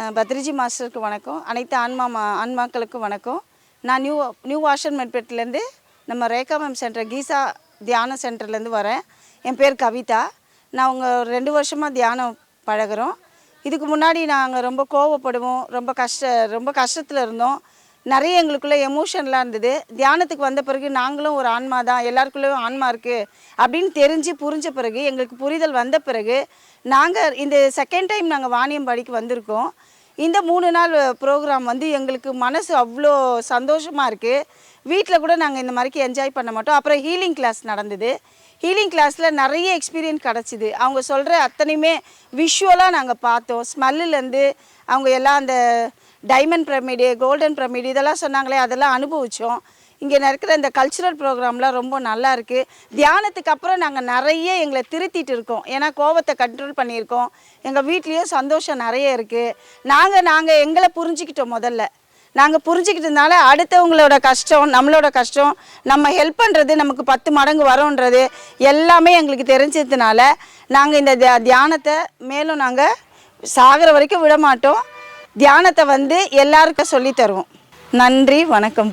பத்ரிஜி மாஸ்டருக்கு வணக்கம். அனைத்து ஆன்மா மா- ஆன்மாக்களுக்கும் வணக்கம். நான் நியூ நியூ வாஷன் மெட்பெட்லேருந்து நம்ம ரேகா மேம் சென்டர் கீசா தியான சென்டர்லேருந்து வரேன். என் பேர் கவிதா. நான் உங்கள் ரெண்டு வருஷமாக தியானம் பழகுறோம். இதுக்கு முன்னாடி நாங்கள் ரொம்ப கோவப்படுவோம் ரொம்ப கஷ்ட ரொம்ப கஷ்டத்தில் இருந்தோம். நிறைய எங்களுக்குள்ள எமோஷன்லாம் இருந்தது. தியானத்துக்கு வந்த பிறகு நாங்களும் ஒரு ஆன்மா தான் எல்லாருக்குள்ளேயும் ஆன்மா இருக்குது அப்படின்னு தெரிஞ்சு புரிஞ்ச பிறகு எங்களுக்கு புரிதல் வந்த பிறகு நாங்கள் இந்த செகண்ட் டைம் நாங்கள் வாணியம்பாடிக்கு வந்திருக்கோம். இந்த மூணு நாள் ப்ரோக்ராம் வந்து எங்களுக்கு மனசு அவ்வளோ சந்தோஷமாக இருக்குது வீட்டில் கூட நாங்கள் இந்த மாதிரிக்கு என்ஜாய் பண்ண மாட்டோம். அப்புறம் ஹீலிங் கிளாஸ் நடந்தது. ஹீலிங் கிளாஸில் நிறைய எக்ஸ்பீரியன்ஸ் கிடச்சிது. அவங்க சொல்கிற அத்தனையுமே விஷுவலாக நாங்கள் பார்த்தோம். ஸ்மெல்லுலேருந்து அவங்க எல்லாம் அந்த டைமண்ட் பிரமிடு கோல்டன் பிரமிடு இதெல்லாம் சொன்னாங்களே அதெல்லாம் அனுபவித்தோம் இங்கே இருக்கிற இந்த கல்ச்சுரல் ப்ரோக்ராம்லாம் ரொம்ப நல்லா இருக்குது தியானத்துக்கு அப்புறம் நாங்கள் நிறைய எங்களை திருத்திட்டு இருக்கோம். ஏன்னா கோவத்தை கண்ட்ரோல் பண்ணியிருக்கோம். எங்கள் வீட்லேயும் சந்தோஷம் நிறைய இருக்குது நாங்கள் நாங்கள் எங்களை புரிஞ்சுக்கிட்டோம் முதல்ல. நாங்கள் புரிஞ்சுக்கிட்டதுனால அடுத்தவங்களோட கஷ்டம் நம்மளோட கஷ்டம் நம்ம ஹெல்ப் பண்ணுறது நமக்கு பத்து மடங்கு வரோன்றது எல்லாமே எங்களுக்கு தெரிஞ்சதுனால நாங்கள் இந்த தியானத்தை மேலும் நாங்கள் சாகிற வரைக்கும் விட மாட்டோம் தியானத்தை வந்து எல்லாருக்கும் சொல்லித்தருவோம் நன்றி வணக்கம்.